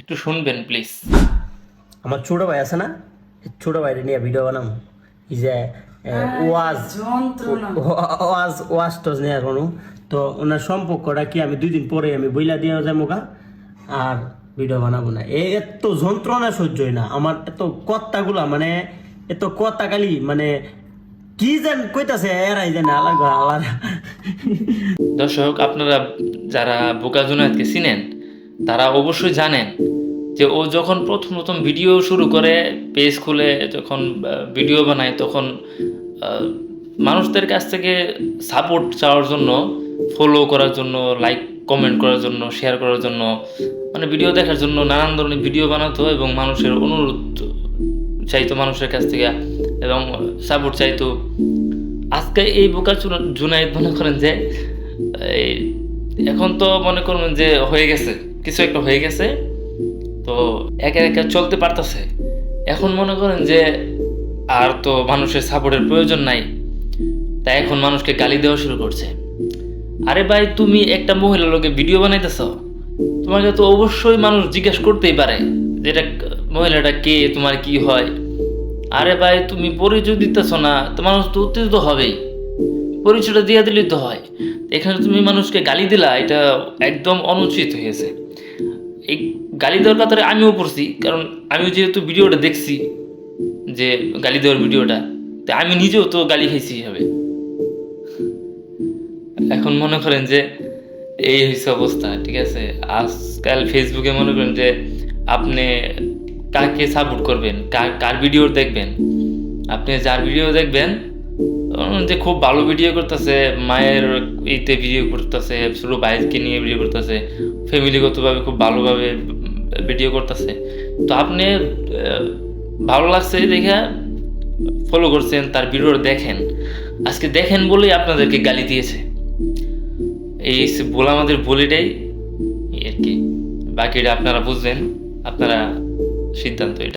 একটু শুনবেন প্লিজ আমার ছোট ভাই আছে না? ছোট ভাইরে নিয়ে ভিডিও বানাম এই যে ওয়াজ ওয়াজ ওয়াজ টজ নিয়ে কোনো তো ওনার সম্পর্কটা কি আমি দুই দিন পরে আমি বইলা দিয়ে যাব গা আর ভিডিও বানাবো না। এ এত যন্ত্রণা সহ্য হয় না। আমার এত কথাগুলা মানে এত কথা কালি মানে কি যেন কইতাছে এরাই যেন আলাদা আলাদা। দর্শক আপনারা যারা বোকা জুনায়েদকে চিনেন তারা অবশ্যই জানেন যে ও যখন প্রথম প্রথম ভিডিও শুরু করে পেজ খুলে, যখন ভিডিও বানায়, তখন মানুষদের কাছ থেকে সাপোর্ট চাওয়ার জন্য ফলো করার জন্য লাইক কমেন্ট করার জন্য শেয়ার করার জন্য মানে ভিডিও দেখার জন্য নানান ধরনের ভিডিও বানাতো এবং মানুষের অনুরোধ চাইতো মানুষের কাছ থেকে এবং সাপোর্ট চাইতো। আজকে এই বোকা জুনায়েদ মনে করেন যে এখন তো মনে করবেন যে হয়ে গেছে। কিছু একটা হয়ে গেছে, তো একে একে চলতে পারতেছে। এখন মনে করেন যে আর তো মানুষের সাপোর্টের প্রয়োজন নাই, তাই এখন মানুষকে গালি দেওয়া শুরু করছে। আরে ভাই, তুমি একটা মহিলা লোকে ভিডিও বানাইতেছ, তোমাকে তো অবশ্যই মানুষ জিজ্ঞেস করতেই পারে যে এটা মহিলাটা কে, তোমার কি হয়। আরে ভাই, তুমি পরিচয় দিতেছ না, তো মানুষ তো উত্তেজিত হবেই। পরিচয়টা দিয়ে দিলেই তো হয়। এখানে তুমি মানুষকে গালি দিলা, এটা একদম অনুচিত হয়েছে। এই গালি দেওয়ার কাতারে আমিও পড়ছি, কারণ আমি যেহেতু ভিডিওটা দেখছি যে গালি দেওয়ার ভিডিওটা, তো আমি নিজেও তো গালি খাইছি হবে এখন মনে করেন যে এই হয়েছে অবস্থা, ঠিক আছে? আজকাল ফেসবুকে মনে করেন যে আপনি কাকে সাপোর্ট করবেন কার কার ভিডিও দেখবেন? আপনি যার ভিডিও দেখবেন যে খুব ভালো ভিডিও করতেছে মায়ের ইতে ভিডিও করতেছে ছোটো ভাইকে নিয়ে ভিডিও করতেছে ফ্যামিলিগতভাবে খুব ভালোভাবে ভিডিও করতেছে। তো আপনি ভালো লাগছে দেখে ফলো করছেন তার ভিডিও দেখেন। আজকে দেখেন বলেই আপনাদেরকে গালি দিয়েছে। এই বলে আমাদের বলিটাই আর কি। বাকিটা আপনারা বুঝবেন আপনারা সিদ্ধান্ত এটা।